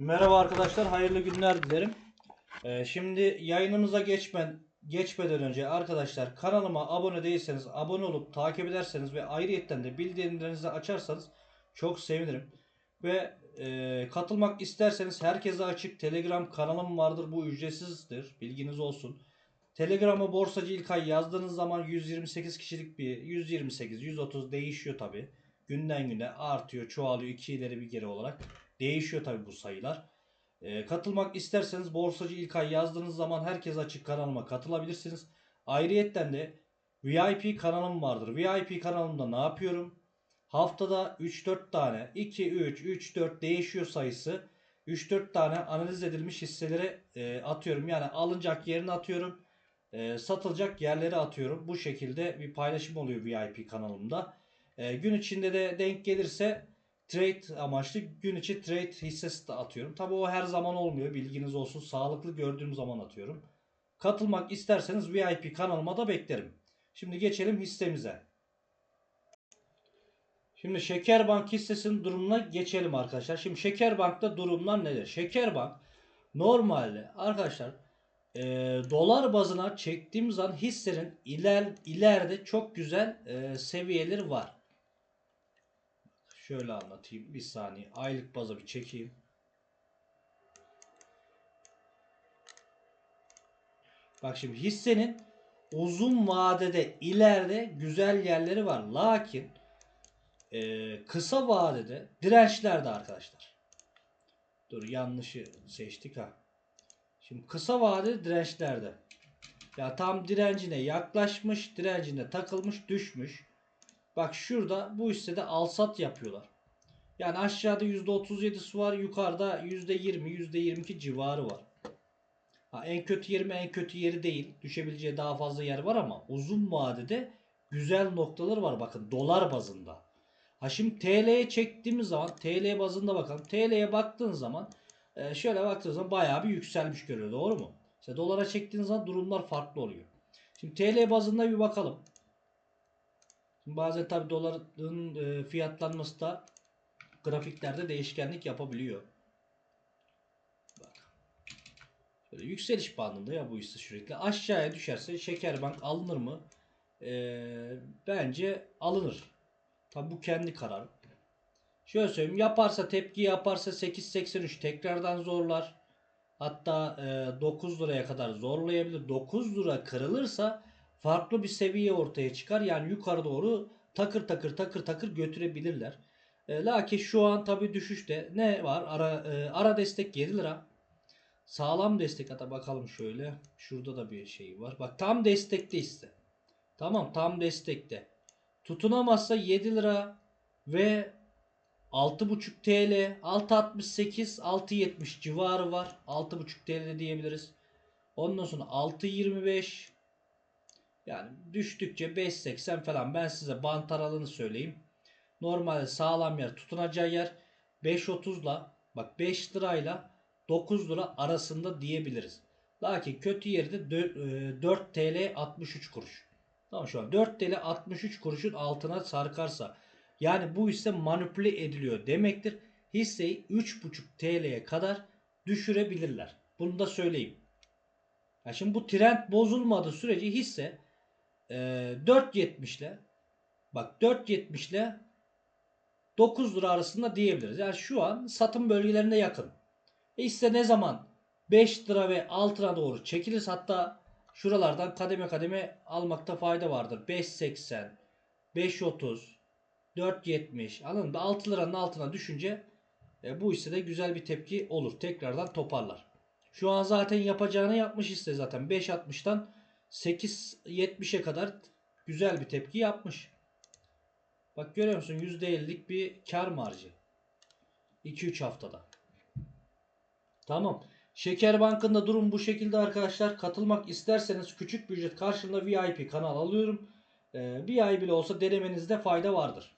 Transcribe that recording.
Merhaba arkadaşlar, hayırlı günler dilerim. Ee, şimdi yayınımıza geçmen, geçmeden önce arkadaşlar kanalıma abone değilseniz abone olup takip ederseniz ve ayrıyetten de bildirimlerinizi açarsanız çok sevinirim. Ve e, katılmak isterseniz herkese açık Telegram kanalım vardır. Bu ücretsizdir. Bilginiz olsun. Telegram'a borsacı İlkay yazdığınız zaman 128 kişilik bir 128 130 değişiyor tabi. Günden güne artıyor, çoğalıyor iki ileri bir geri olarak. Değişiyor tabi bu sayılar. Ee, katılmak isterseniz borsacı İlkay yazdığınız zaman herkes açık kanalıma katılabilirsiniz. Ayrıyetten de VIP kanalım vardır. VIP kanalımda ne yapıyorum? Haftada 3-4 tane 2 3 3 4 değişiyor sayısı. 3-4 tane analiz edilmiş hisseleri e, atıyorum. Yani alınacak yerini atıyorum. E, satılacak yerleri atıyorum. Bu şekilde bir paylaşım oluyor VIP kanalımda. E, gün içinde de denk gelirse trade amaçlı gün içi trade hissesi de atıyorum. Tabi o her zaman olmuyor. Bilginiz olsun. Sağlıklı gördüğüm zaman atıyorum. Katılmak isterseniz VIP kanalıma da beklerim. Şimdi geçelim hissemize. Şimdi Şekerbank hissesinin durumuna geçelim arkadaşlar. Şimdi Şekerbank'ta durumlar nedir? Şekerbank normalde arkadaşlar e, dolar bazına çektiğim zaman hissenin iler, ileride çok güzel e, seviyeleri var. Şöyle anlatayım bir saniye. Aylık baza bir çekeyim. Bak şimdi hissenin uzun vadede ileride güzel yerleri var. Lakin e, kısa vadede dirençlerde arkadaşlar. Dur yanlışı seçtik ha. Şimdi kısa vadede dirençlerde. Ya tam direncine yaklaşmış, direncine takılmış, düşmüş. Bak şurada bu hissede alsat yapıyorlar. Yani aşağıda %37'si var, yukarıda %20, %22 civarı var. Ha, en kötü yeri mi en kötü yeri değil. Düşebileceği daha fazla yer var ama uzun vadede güzel noktaları var. Bakın dolar bazında. Ha şimdi TL'ye çektiğimiz zaman TL bazında bakalım. TL'ye baktığın zaman e, şöyle baktığınız zaman bayağı bir yükselmiş görüyor. Doğru mu? İşte dolara çektiğiniz zaman durumlar farklı oluyor. Şimdi TL bazında bir bakalım. Bazen tabi doların e, fiyatlanması da grafiklerde değişkenlik yapabiliyor. Bak. Şöyle yükseliş bandında ya bu hisse sürekli. Aşağıya düşerse Şekerbank alınır mı? Ee, bence alınır. Tabi bu kendi karar. Şöyle söyleyeyim. Yaparsa tepki yaparsa 8.83 tekrardan zorlar. Hatta e, 9 liraya kadar zorlayabilir. 9 lira kırılırsa farklı bir seviye ortaya çıkar. Yani yukarı doğru takır takır takır takır götürebilirler. E, lakin şu an tabi düşüşte ne var? Ara, e, ara destek 7 lira. Sağlam destek hatta bakalım şöyle. Şurada da bir şey var. Bak tam destekte iste. Tamam tam destekte. Tutunamazsa 7 lira ve 6.5 TL 6.68 6.70 civarı var. 6.5 TL diyebiliriz. Ondan sonra 6.25 yani düştükçe 5.80 falan ben size bant aralığını söyleyeyim. Normalde sağlam yer tutunacağı yer 5.30 ile bak 5 lirayla 9 lira arasında diyebiliriz. Lakin kötü yerde 4 TL 63 kuruş. Tamam şu an 4 TL 63 kuruşun altına sarkarsa yani bu hisse manipüle ediliyor demektir. Hisseyi 3.5 TL'ye kadar düşürebilirler. Bunu da söyleyeyim. Ya şimdi bu trend bozulmadığı sürece hisse e, 4.70 ile bak 4.70 ile 9 lira arasında diyebiliriz. Yani şu an satım bölgelerine yakın. E hisse ne zaman 5 lira ve altına doğru çekilir hatta şuralardan kademe kademe almakta fayda vardır. 5.80 5.30 4.70 anladın mı? 6 liranın altına düşünce e, bu hisse de güzel bir tepki olur. Tekrardan toparlar. Şu an zaten yapacağını yapmış hisse zaten. 5.60'dan 8.70'e kadar güzel bir tepki yapmış. Bak görüyor musun? %50'lik bir kar marjı. 2-3 haftada. Tamam. Şeker Bank'ında durum bu şekilde arkadaşlar. Katılmak isterseniz küçük bir ücret karşılığında VIP kanal alıyorum. Ee, bir ay bile olsa denemenizde fayda vardır.